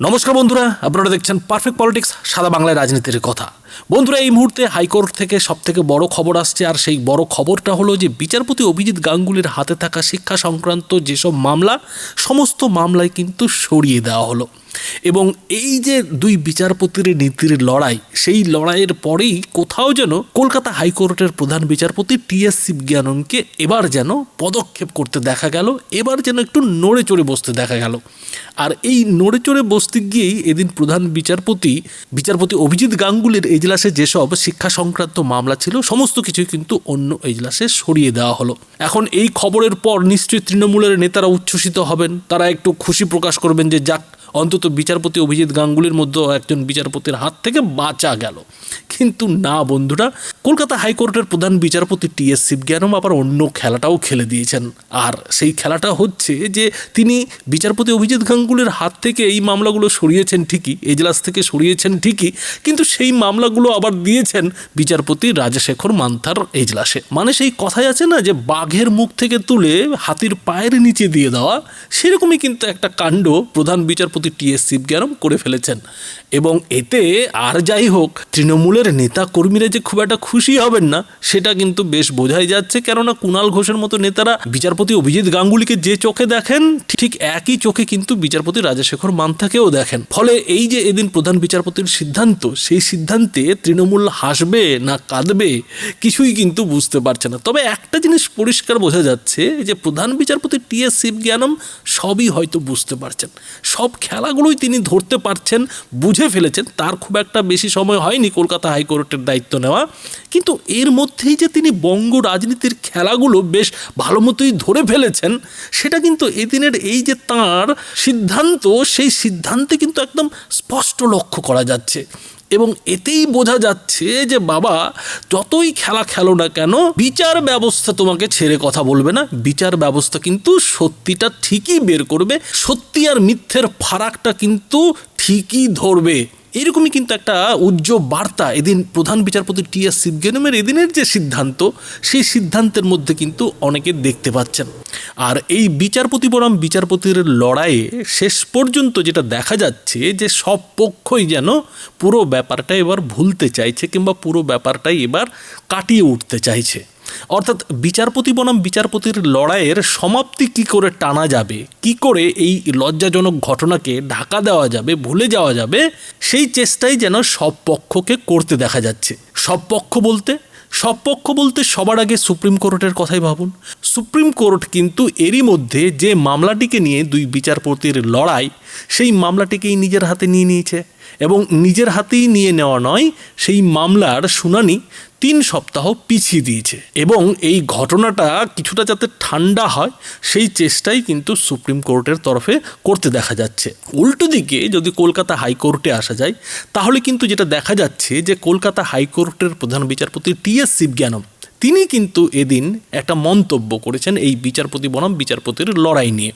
নমস্কার বন্ধুরা, আপনারা দেখছেন পারফেক্ট পলিটিক্স সাদা বাংলায় রাজনীতির কথা। বন্ধুরা, এই মুহূর্তে হাইকোর্ট থেকে সব থেকে বড় খবর আসছে, আর সেই বড় খবরটা হলো যে, বিচারপতি অভিজিৎ গাঙ্গুলির হাতে থাকা শিক্ষা সংক্রান্ত যেসব মামলা, সমস্ত মামলায় কিন্তু সরিয়ে দেওয়া হলো। এবং এই যে দুই বিচারপতির নীতির লড়াই, সেই লড়াইয়ের পরেই কোথাও যেন কলকাতা হাইকোর্টের প্রধান বিচারপতি টি এস শিবজ্ঞাননকে এবার যেন পদক্ষেপ করতে দেখা গেল, এবার যেন একটু নড়ে চড়ে বসতে দেখা গেল। আর এই নড়ে চড়ে বসতে গিয়েই এদিন প্রধান বিচারপতি বিচারপতি অভিজিৎ গাঙ্গুলির এজলাসে যেসব শিক্ষা সংক্রান্ত মামলা ছিল, সমস্ত কিছুই কিন্তু অন্য এজলাসে সরিয়ে দেওয়া হলো। এখন এই খবরের পর নিশ্চয়ই তৃণমূলের নেতারা উচ্ছ্বসিত হবেন, তারা একটু খুশি প্রকাশ করবেন যে, যাক অন্তত বিচারপতি অভিজিৎ গাঙ্গুলির মধ্যেও একজন বিচারপতির হাত থেকে বাঁচা গেল। কিন্তু না, বন্ধুরা, কলকাতা হাইকোর্টের প্রধান বিচারপতি টি এস শিবজ্ঞানম আবার অন্য খেলাটাও খেলে দিয়েছেন। আর সেই খেলাটা হচ্ছে যে, তিনি বিচারপতি অভিজিৎ গাঙ্গুলির হাত থেকে এই মামলাগুলো সরিয়েছেন ঠিকই, এজলাস থেকে সরিয়েছেন ঠিকই, কিন্তু সেই মামলাগুলো আবার দিয়েছেন বিচারপতি রাজশেখর মান্থার এজলাসে। মানে সেই কথাই আছে না, যে বাঘের মুখ থেকে তুলে হাতির পায়ের নিচে দিয়ে দেওয়া, সেরকমই কিন্তু একটা কাণ্ড প্রধান বিচারপতি টি এস শিবজ্ঞানম করে ফেলেছেন। এবং এতে আর যাই হোক, তৃণমূলের নেতা কর্মীরা যে খুব একটা খুশি হবেন না, সেটা কিন্তু বেশ বোঝাই যাচ্ছে। কেননা কুণাল ঘোষের মতো নেতারা বিচারপতি অভিজিৎ গাঙ্গুলিকে যে চোখে দেখেন, ঠিক একই চোখে কিন্তু বিচারপতি রাজশেখর মান্থাকেও দেখেন। ফলে এই যে এদিন প্রধান বিচারপতির সিদ্ধান্ত, সেই সিদ্ধান্তে তৃণমূল হাসবে না কাঁদবে, কিছুই কিন্তু বুঝতে পারছে না। তবে একটা জিনিস পরিষ্কার বোঝা যাচ্ছে, যে প্রধান বিচারপতি টি এস শিবজ্ঞানম সবই হয়তো বুঝতে পারছেন। সব খেলাগুলোই তিনি ধরতে পারছেন, বুঝে ফেলেছেন। তার খুব একটা বেশি সময় হয়নি কলকাতা হাইকোর্টের দায়িত্ব নেওয়া। কিন্তু এর মধ্যেই যে তিনি বঙ্গ রাজনীতির খেলাগুলো বেশ ভালো মতোই ধরে ফেলেছেন, সেটা কিন্তু এদিনের এই যে তার সিদ্ধান্ত, সেই সিদ্ধান্তে কিন্তু একদম স্পষ্ট লক্ষ্য করা যাচ্ছে। এবং এতেই বোঝা যাচ্ছে যে বাবা, যতই খেলা খেলো না কেন, বিচার ব্যবস্থা তোমাকে ছেড়ে কথা বলবে না। বিচার ব্যবস্থা কিন্তু সত্যিটা ঠিকই বের করবে। সত্যি আর মিথ্যের ফারাকটা কিন্তু ঠিকই ধরবে। এরকমই কিন্তু একটা উজ্জ্বল বার্তা এদিন প্রধান বিচারপতি টি এস শিবগেনমের এদিনের যে সিদ্ধান্ত, সেই সিদ্ধান্তের মধ্যে কিন্তু অনেকে দেখতে পাচ্ছেন। আর এই বিচারপতি বনাম বিচারপতির লড়াইয়ে শেষ পর্যন্ত যেটা দেখা যাচ্ছে যে সব পক্ষই যেন পুরো ব্যাপারটা এবার ভুলতে চাইছে কিংবা পুরো ব্যাপারটাই এবার কাটিয়ে উঠতে চাইছে। অর্থাৎ বিচারপতি বনাম বিচারপতির লড়াইয়ের সমাপ্তি কি করে টানা যাবে, কি করে এই লজ্জাজনক ঘটনাকে ঢাকা দেওয়া যাবে, ভুলে যাওয়া যাবে, সেই চেষ্টাই যেন সব পক্ষকে করতে দেখা যাচ্ছে। সব পক্ষ বলতে, সব পক্ষ বলতে সবার আগে সুপ্রিম কোর্টের কথাই ভাবুন। সুপ্রিম কোর্ট কিন্তু এরই মধ্যে যে মামলাটিকে নিয়ে দুই বিচারপতির লড়াই, সেই মামলাটিকেই নিজের হাতে নিয়ে নিয়েছে। এবং নিজের হাতেই নিয়ে নেওয়া নয়, সেই মামলার শুনানি তিন সপ্তাহ পিছিয়ে দিয়েছে। এবং এই ঘটনাটা কিছুটা যাতে ঠান্ডা হয়, সেই চেষ্টাই কিন্তু সুপ্রিম কোর্টের তরফে করতে দেখা যাচ্ছে। উল্টো দিকে যদি কলকাতা হাইকোর্টে আসা যায়, তাহলে কিন্তু যেটা দেখা যাচ্ছে যে কলকাতা হাইকোর্টের প্রধান বিচারপতি টি এস শিবজ্ঞানম, তিনি কিন্তু এদিন একটা মন্তব্য করেছেন এই বিচারপতি বনাম বিচারপতির লড়াই নিয়ে।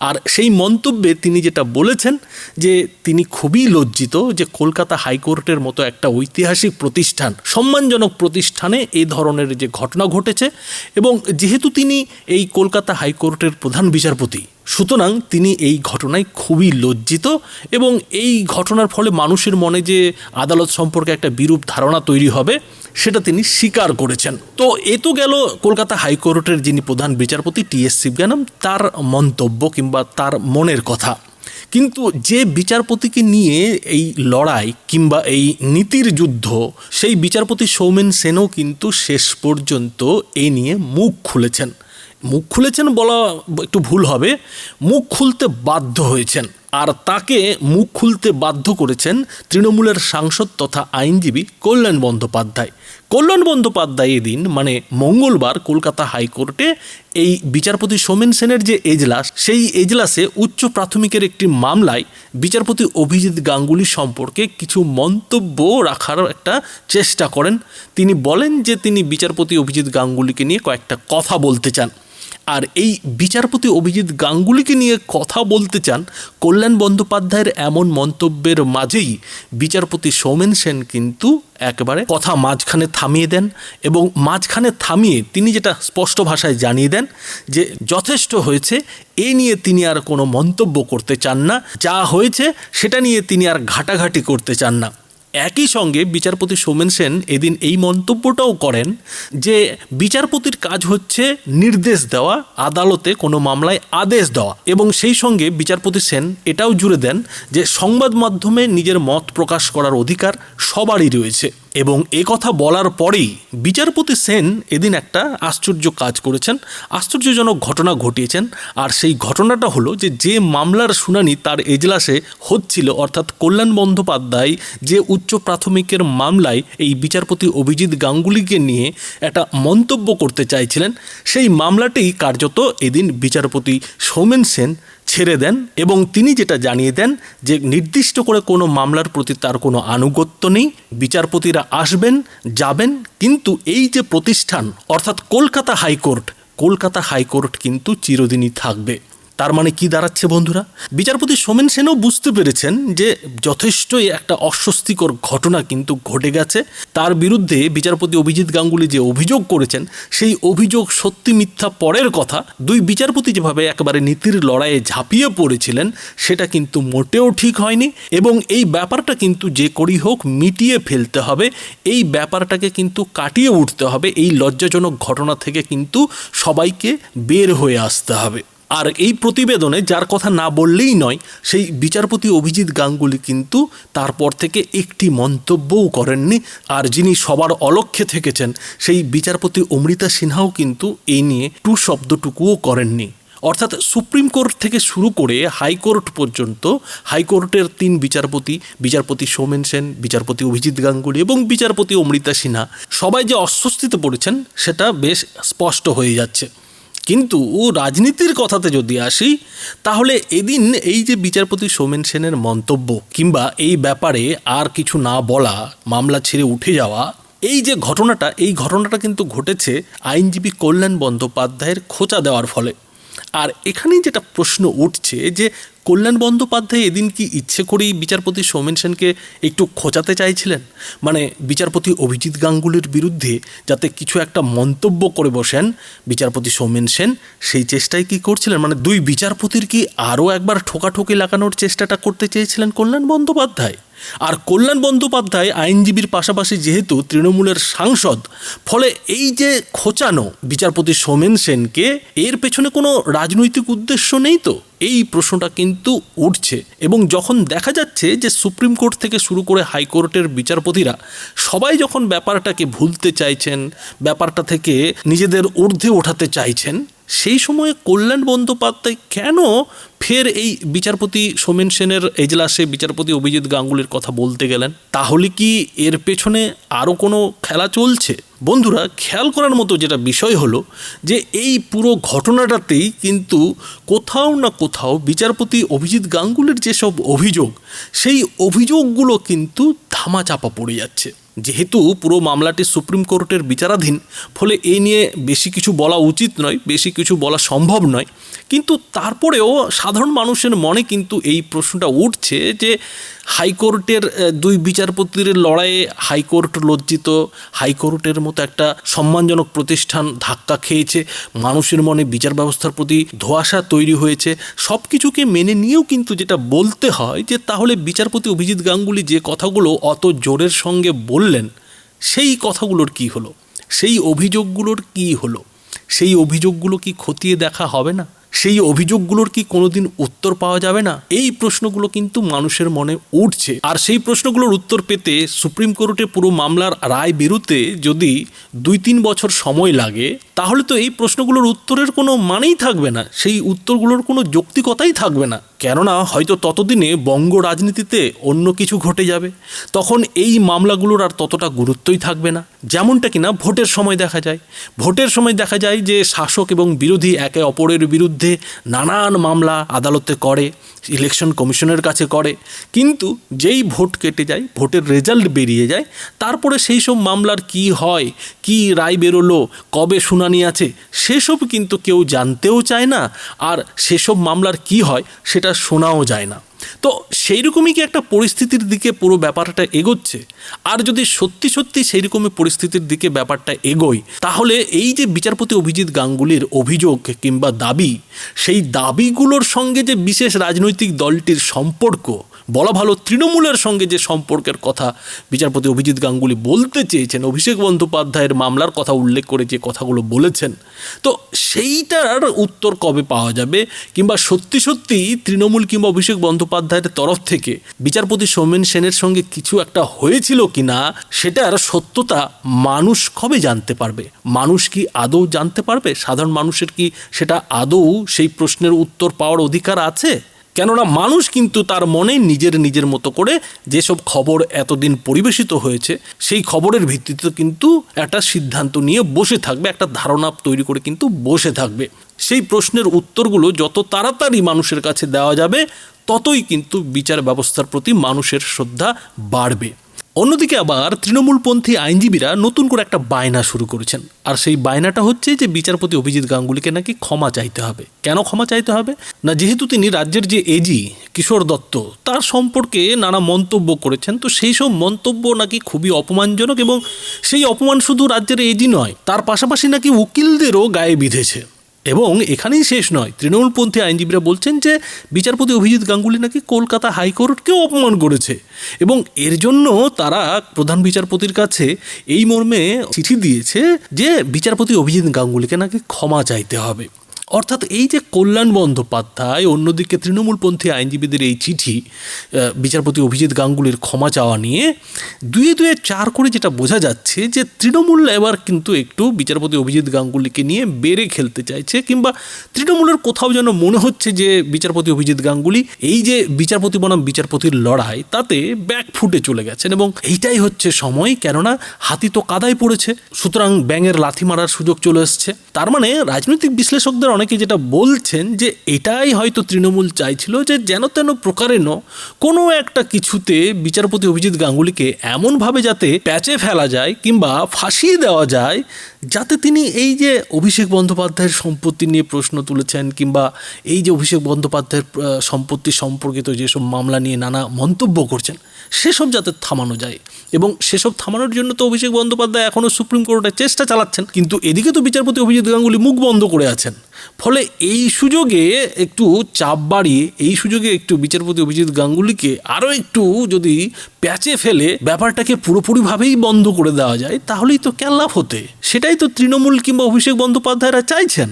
আর সেই মন্তব্যে তিনি যেটা বলেছেন যে তিনি খুবই লজ্জিত যে কলকাতা হাইকোর্টের মতো একটা ঐতিহাসিক প্রতিষ্ঠান, সম্মানজনক প্রতিষ্ঠানে এই ধরনের যে ঘটনা ঘটেছে এবং যেহেতু তিনি এই কলকাতা হাইকোর্টের প্রধান বিচারপতি সুতরাং তিনি এই ঘটনায় খুবই লজ্জিত এবং এই ঘটনার ফলে মানুষের মনে যে আদালত সম্পর্কে একটা বিরূপ ধারণা তৈরি হবে, সেটা তিনি স্বীকার করেছেন। তো এ তো গেল কলকাতা হাইকোর্টের যিনি প্রধান বিচারপতি টি এস শিবজ্ঞানম তার মন্তব্য কিংবা তার মনের কথা। কিন্তু যে বিচারপতিকে নিয়ে এই লড়াই কিংবা এই নীতির যুদ্ধ, সেই বিচারপতি সৌমেন সেনও কিন্তু শেষ পর্যন্ত এ নিয়ে মুখ খুলেছেন। মুখ খুলেছেন বলা একটু ভুল হবে। মুখ খুলতে বাধ্য হয়েছেন। আর তাকে মুখ খুলতে বাধ্য করেছেন তৃণমূলের সাংসদ তথা আইনজীবী কল্যাণ বন্দ্যোপাধ্যায়। কল্যাণ বন্দ্যোপাধ্যায় এদিন মানে মঙ্গলবার কলকাতা হাইকোর্টে এই বিচারপতি সোমেন সেনের যে এজলাস সেই এজলাসে উচ্চ প্রাথমিকের একটি মামলায় বিচারপতি অভিজিৎ গাঙ্গুলি সম্পর্কে কিছু মন্তব্য রাখার একটা চেষ্টা করেন। তিনি বলেন যে তিনি বিচারপতি অভিজিৎ গাঙ্গুলিকে নিয়ে কয়েকটা কথা বলতে চান। আর এই বিচারপতি অভিজিৎ গাঙ্গুলিকে নিয়ে কথা বলতে চান কল্যাণ বন্দ্যোপাধ্যায়ের এমন মন্তব্যের মাঝেই বিচারপতি সৌমেন সেন কিন্তু একেবারে কথা মাঝখানে থামিয়ে দেন এবং মাঝখানে থামিয়ে তিনি যেটা স্পষ্ট ভাষায় জানিয়ে দেন যে যথেষ্ট হয়েছে, এ নিয়ে তিনি আর কোনো মন্তব্য করতে চান না, যা হয়েছে সেটা নিয়ে তিনি আর ঘাটাঘাটি করতে চান না। একই সঙ্গে বিচারপতি সোমেন সেন এদিন এই মন্তব্যটাও করেন যে বিচারপতির কাজ হচ্ছে নির্দেশ দেওয়া, আদালতে কোনো মামলায় আদেশ দেওয়া এবং সেই সঙ্গে বিচারপতি সেন এটাও জুড়ে দেন যে সংবাদ মাধ্যমে নিজের মত প্রকাশ করার অধিকার সবারই রয়েছে। এবং এ কথা বলার পরেই বিচারপতি সেন এদিন একটা আশ্চর্য কাজ করেছেন, আশ্চর্যজনক ঘটনা ঘটিয়েছেন। আর সেই ঘটনাটা হলো যে যে মামলার শুনানি তার এজলাসে হচ্ছিল, অর্থাৎ কল্যাণ বন্দ্যোপাধ্যায় যে উচ্চ প্রাথমিকের মামলায় এই বিচারপতি অভিজিৎ গাঙ্গুলিকে নিয়ে একটা মন্তব্য করতে চাইছিলেন, সেই মামলাটি কার্যত এদিন বিচারপতি সৌমেন সেন ছেড়ে দেন এবং তিনি যেটা জানিয়ে দেন যে নির্দিষ্ট করে কোনো মামলার প্রতি তার কোনো আনুগত্য নেই, বিচারপতিরা আসবেন, যাবেন, কিন্তু এই যে প্রতিষ্ঠান, অর্থাৎ কলকাতা হাইকোর্ট কলকাতা হাইকোর্ট কিন্তু চিরদিনই থাকবে। তার মানে কি দাঁড়াচ্ছে বন্ধুরা? বিচারপতি সোমেন সেনও বুঝতে পেরেছেন যে যথেষ্টই একটা অস্বস্তিকর ঘটনা কিন্তু ঘটে গেছে। তার বিরুদ্ধে বিচারপতি অভিজিৎ গাঙ্গুলি যে অভিযোগ করেছেন, সেই অভিযোগ সত্যি মিথ্যা পরের কথা। দুই বিচারপতি যেভাবে একেবারে নীতির লড়াইয়ে ঝাঁপিয়ে পড়েছিলেন, সেটা কিন্তু মোটেও ঠিক হয়নি এবং এই ব্যাপারটা কিন্তু যে করেই হোক মিটিয়ে ফেলতে হবে। এই ব্যাপারটাকে কিন্তু কাটিয়ে উঠতে হবে। এই লজ্জাজনক ঘটনা থেকে কিন্তু সবাইকে বের হয়ে আসতে হবে। আর এই প্রতিবেদনে যার কথা না বললেই নয়, সেই বিচারপতি অভিজিৎ গাঙ্গুলি কিন্তু তারপর থেকে একটি মন্তব্যও করেননি। আর যিনি সবার অলক্ষ্যে থেকেছেন, সেই বিচারপতি অমৃতা সিনহাও কিন্তু এই নিয়ে টু শব্দটুকুও করেননি। অর্থাৎ সুপ্রিম কোর্ট থেকে শুরু করে হাইকোর্ট পর্যন্ত হাইকোর্টের তিন বিচারপতি বিচারপতি সৌমেন সেন, বিচারপতি অভিজিৎ গাঙ্গুলি এবং বিচারপতি অমৃতা সিনহা, সবাই যে অস্বস্তিতে পড়েছেন, সেটা বেশ স্পষ্ট হয়ে যাচ্ছে। কিন্তু রাজনীতির কথাতে যদি আসি, তাহলে এদিন এই যে বিচারপতি সোমেন সেনের মন্তব্য কিংবা এই ব্যাপারে আর কিছু না বলা, মামলা ছেড়ে উঠে যাওয়া, এই যে ঘটনাটা, এই ঘটনাটা কিন্তু ঘটেছে আইনজীবী কল্যাণ বন্দ্যোপাধ্যায়ের খোঁচা দেওয়ার ফলে। আর এখানেই যেটা প্রশ্ন উঠছে যে কল্যাণ বন্দ্যোপাধ্যায় এদিন কি ইচ্ছে করেই বিচারপতি সৌমেন সেনকে একটু খোঁচাতে চাইছিলেন? মানে বিচারপতি অভিজিৎ গাঙ্গুলির বিরুদ্ধে যাতে কিছু একটা মন্তব্য করে বসেন বিচারপতি সৌমেন সেন, সেই চেষ্টাই কি করছিলেন? মানে দুই বিচারপতির কি আরও একবার ঠোকাঠুকি লাগানোর চেষ্টাটা করতে চেয়েছিলেন কল্যাণ বন্দ্যোপাধ্যায়? আর কল্যাণ বন্দ্যোপাধ্যায় আইনজীবীর পাশাপাশি যেহেতু তৃণমূলের সাংসদ, ফলে এই যে খোঁচানো বিচারপতি সোমেন সেনকে, এর পেছনে কোনো রাজনৈতিক উদ্দেশ্য নেই তো? এই প্রশ্নটা কিন্তু উঠছে এবং যখন দেখা যাচ্ছে যে সুপ্রিম কোর্ট থেকে শুরু করে হাইকোর্টের বিচারপতিরা সবাই যখন ব্যাপারটাকে ভুলতে চাইছেন, ব্যাপারটা থেকে নিজেদের ঊর্ধ্বে ওঠাতে চাইছেন সেই সময়ে কল্যাণ বন্দ্যোপাধ্যায় কেন ফের এই বিচারপতি সোমেন সেনের এজলাসে বিচারপতি অভিজিৎ গাঙ্গুলির কথা বলতে গেলেন? তাহলে কি এর পেছনে আরও কোনো খেলা চলছে? বন্ধুরা, খেয়াল করার মতো যেটা বিষয় হলো যে এই পুরো ঘটনাটাতেই কিন্তু কোথাও না কোথাও বিচারপতি অভিজিৎ গাঙ্গুলির যেসব অভিযোগ, সেই অভিযোগগুলো কিন্তু ধামাচাপা পড়ে যাচ্ছে। যেহেতু পুরো মামলাটি সুপ্রিম কোর্টের বিচারাধীন, ফলে এ নিয়ে বেশি কিছু বলা উচিত নয়, বেশি কিছু বলা সম্ভব নয়। কিন্তু তারপরেও সাধারণ মানুষের মনে কিন্তু এই প্রশ্নটা উঠছে যে হাইকোর্টের দুই বিচারপতির লড়াইয়ে হাইকোর্ট লজ্জিত। হাইকোর্টের মতো একটা সম্মানজনক প্রতিষ্ঠান ধাক্কা খেয়েছে। মানুষের মনে বিচার ব্যবস্থার প্রতি ধোঁয়াশা তৈরি হয়েছে। সব কিছুকে মেনে নিয়েও কিন্তু যেটা বলতে হয় যে, তাহলে বিচারপতি অভিজিৎ গাঙ্গুলি যে কথাগুলো অত জোরের সঙ্গে বললেন, সেই কথাগুলোর কি হলো? সেই অভিযোগগুলোর কি হলো? সেই অভিযোগগুলো কি খতিয়ে দেখা হবে না? সেই অভিযোগগুলোর কি কোনোদিন উত্তর পাওয়া যাবে না? এই প্রশ্নগুলো কিন্তু মানুষের মনে উঠছে। আর সেই প্রশ্নগুলোর উত্তর পেতে সুপ্রিম কোর্টে পুরো মামলার রায় বেরোতে যদি দুই তিন বছর সময় লাগে, তাহলে তো এই প্রশ্নগুলোর উত্তরের কোনো মানেই থাকবে না। সেই উত্তরগুলোর কোনো যৌক্তিকতাই থাকবে না। কেননা হয়তো ততদিনে বঙ্গ রাজনীতিতে অন্য কিছু ঘটে যাবে। তখন এই মামলাগুলোর আর ততটা গুরুত্বই থাকবে না। যেমনটা কিনা ভোটের সময় দেখা যায়। ভোটের সময় দেখা যায় যে শাসক এবং বিরোধী একে অপরের বিরুদ্ধে বিরুদ্ধে নানান মামলা আদালতে করে ইলেকশন কমিশনের কাছে করে। কিন্তু যেই ভোট কেটে যায়, ভোটের রেজাল্ট বেরিয়ে যায়, তারপরে সেই সব মামলার কি হয়, কি রায় বেরোলো, কবে শুনানি আছে, সেসব কিন্তু কেউ জানতেও চায় না। আর সেসব মামলার কি হয়, সেটা শোনাও যায় না। তো সেই রকমই কি একটা পরিস্থিতির দিকে পুরো ব্যাপারটা এগোচ্ছে? আর যদি সত্যি সত্যি সেই রকমই পরিস্থিতির দিকে ব্যাপারটা এগোয়, তাহলে এই যে বিচারপতি অভিজিৎ গাঙ্গুলির অভিযোগ কিংবা দাবি, সেই দাবিগুলোর সঙ্গে যে বিশেষ রাজনৈতিক দলটির সম্পর্ক বলা ভালো, তৃণমূলের সঙ্গে যে সম্পর্কের কথা বিচারপতি অভিজিৎ গাঙ্গুলি বলতে চেয়েছেন, অভিষেক বন্দ্যোপাধ্যায়ের মামলার কথা উল্লেখ করে যে কথাগুলো বলেছেন, তো সেইটার উত্তর কবে পাওয়া যাবে? কিংবা সত্যি সত্যি তৃণমূল কিংবা অভিষেক বন্দ্যোপাধ্যায়ের তরফ থেকে বিচারপতি সৌমেন সেনের সঙ্গে কিছু একটা হয়েছিল কি না সেটার সত্যতা মানুষ কবে জানতে পারবে? মানুষ কি আদৌ জানতে পারবে? সাধারণ মানুষের কি সেটা আদৌ সেই প্রশ্নের উত্তর পাওয়ার অধিকার আছে? কেননা মানুষ কিন্তু তার মনে নিজের নিজের মতো করে যেসব খবর এতদিন পরিবেশিত হয়েছে, সেই খবরের ভিত্তিতে কিন্তু একটা সিদ্ধান্ত নিয়ে বসে থাকবে, একটা ধারণা তৈরি করে কিন্তু বসে থাকবে। সেই প্রশ্নের উত্তরগুলো যত তাড়াতাড়ি মানুষের কাছে দেওয়া যাবে, ততই কিন্তু বিচার ব্যবস্থার প্রতি মানুষের শ্রদ্ধা বাড়বে। অন্যদিকে আবার তৃণমূলপন্থী আইনজীবীরা নতুন করে একটা বায়না শুরু করেছেন। আর সেই বায়নাটা হচ্ছে যে বিচারপতি অভিজিৎ গাঙ্গুলিকে নাকি ক্ষমা চাইতে হবে। কেন ক্ষমা চাইতে হবে? না, যেহেতু তিনি রাজ্যের যে এজি কিশোর দত্ত, তার সম্পর্কে নানা মন্তব্য করেছেন। তো সেই সব মন্তব্য নাকি খুবই অপমানজনক এবং সেই অপমান শুধু রাজ্যের এজি নয়, তার পাশাপাশি নাকি উকিলদেরও গায়ে বিঁধেছে। এবং এখানেই শেষ নয়। তৃণমূলপন্থী আইনজীবীরা বলছেন যে, বিচারপতি অভিজিৎ গাঙ্গুলি নাকি কলকাতা হাইকোর্টকেও অপমান করেছে এবং এর জন্য তারা প্রধান বিচারপতির কাছে এই মর্মে চিঠি দিয়েছে যে, বিচারপতি অভিজিৎ গাঙ্গুলিকে নাকি ক্ষমা চাইতে হবে। অর্থাৎ এই যে কল্যাণ বন্দ্যোপাধ্যায়, অন্যদিকে তৃণমূলপন্থী আইনজীবীদের এই চিঠি বিচারপতি অভিজিৎ গাঙ্গুলির ক্ষমা চাওয়া নিয়ে দুয়ে দুয়ে চার করে যেটা বোঝা যাচ্ছে যে তৃণমূল এবার কিন্তু একটু বিচারপতি অভিজিৎ গাঙ্গুলিকে নিয়ে বেড়ে খেলতে চাইছে, কিংবা তৃণমূলের কোথাও যেন মনে হচ্ছে যে বিচারপতি অভিজিৎ গাঙ্গুলি এই যে বিচারপতি বনাম বিচারপতির লড়াই, তাতে ব্যাক ফুটে চলে গেছেন এবং এইটাই হচ্ছে সময়, কেননা হাতি তো কাদায় পড়েছে। সুতরাং ব্যাঙের লাথি মারার সুযোগ চলে এসছে। তার মানে রাজনৈতিক বিশ্লেষকদের অনেকে যেটা বলছেন যে এটাই হয়তো তৃণমূল চাইছিল যে যেন তেন প্রকারেণ কোনো একটা কিছুতে বিচারপতি অভিজিৎ গাঙ্গুলিকে এমনভাবে যাতে প্যাচে ফেলা যায় কিংবা ফাঁসিয়ে দেওয়া যায়, যাতে তিনি এই যে অভিষেক বন্দ্যোপাধ্যায়ের সম্পত্তি নিয়ে প্রশ্ন তুলেছেন কিংবা এই যে অভিষেক বন্দ্যোপাধ্যায়ের সম্পত্তি সম্পর্কিত যেসব মামলা নিয়ে নানা মন্তব্য করছেন, সেসব যাতে থামানো যায়। এবং সেসব থামানোর জন্য তো অভিষেক বন্দ্যোপাধ্যায় এখনও সুপ্রিম কোর্টে চেষ্টা চালাচ্ছেন, কিন্তু এদিকে তো বিচারপতি অভিজিৎ গাঙ্গুলি মুখ বন্ধ করে আছেন। ফলে এই সুযোগে একটু চাপ বাড়িয়ে, এই সুযোগে একটু বিচারপতি অভিজিৎ গাঙ্গুলিকে আরও একটু যদি প্যাচে ফেলে ব্যাপারটাকে পুরোপুরিভাবেই বন্ধ করে দেওয়া যায়, তাহলেই তো ক্যালাপ হতে? সেটাই তো তৃণমূল কিংবা অভিষেক বন্দ্যোপাধ্যায়রা চাইছেন।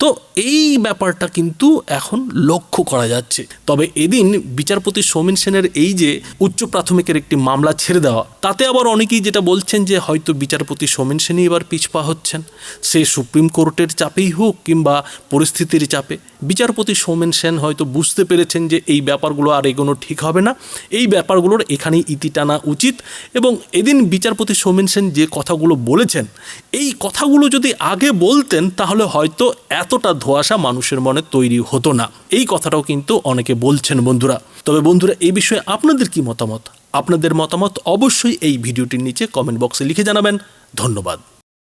তো এই ব্যাপারটা কিন্তু এখন লক্ষ্য করা যাচ্ছে। তবে এদিন বিচারপতি সৌমেন সেনের এই যে উচ্চ প্রাথমিকের একটি মামলা ছেড়ে দেওয়া, তাতে আবার অনেকেই যেটা বলছেন যে হয়তো বিচারপতি সৌমেন সেনই এবার পিছপা হচ্ছেন। সে সুপ্রিম কোর্টের চাপেই হোক কিংবা পরিস্থিতির চাপে। বিচারপতি সৌমেন সেন হয়তো বুঝতে পেরেছেন যে এই ব্যাপারগুলো আর এগোনো ঠিক হবে না। এই ব্যাপারগুলোর এখানেই ইতি টানা উচিত এবং এদিন বিচারপতি সৌমেন সেন যে কথাগুলো বলেছেন, এই কথাগুলো যদি আগে বলতেন তাহলে হয়তো এতটা ধোয়াশা মানুষের মনে তৈরি হতো না। এই কথাটাও কিন্তু অনেকে বলছেন বন্ধুরা। তবে বন্ধুরা, এই বিষয়ে আপনাদের কি মতামত? আপনাদের মতামত অবশ্যই এই ভিডিওটির নিচে কমেন্ট বক্সে লিখে জানাবেন। ধন্যবাদ।